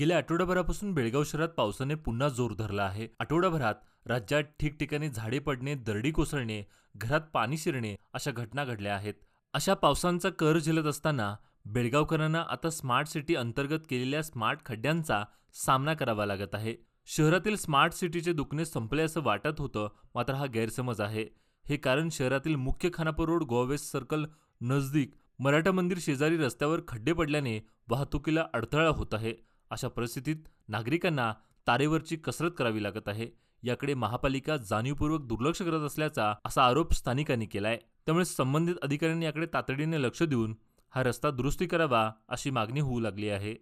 गेल्या आठवडाभरापासून बेळगाव शहरात पावसाने पुन्हा जोर धरला आहे. आठवडाभरात राज्यात ठिकठिकाणी झाडे पडणे दरडी कोसळणे घरात पाणी शिरणे अशा घटना घडल्या आहेत. अशा पावसांचा कर झेलत असताना बेळगावकरांना आता स्मार्ट सिटी अंतर्गत केलेल्या स्मार्ट खड्ड्यांचा सामना करावा लागत आहे. शहरातील स्मार्ट सिटीचे दुखणे संपले असं वाटत होतं मात्र हा गैरसमज आहे. हे कारण शहरातील मुख्य खानापूर रोड गोवेस्ट सर्कल नजदीक मराठा मंदिर शेजारी रस्त्यावर खड्डे पडल्याने वाहतुकीला अडथळा होत आहे. अशा परिस्थितीत नागरिकांना तारेवरची कसरत करावी लागत आहे. याकडे महापालिका जाणीवपूर्वक दुर्लक्ष करत असल्याचा असा आरोप स्थानिकांनी केलाय. त्यामुळे संबंधित अधिकाऱ्यांनी याकडे तातडीने लक्ष देऊन हा रस्ता दुरुस्ती करावा अशी मागणी होऊ लागली आहे.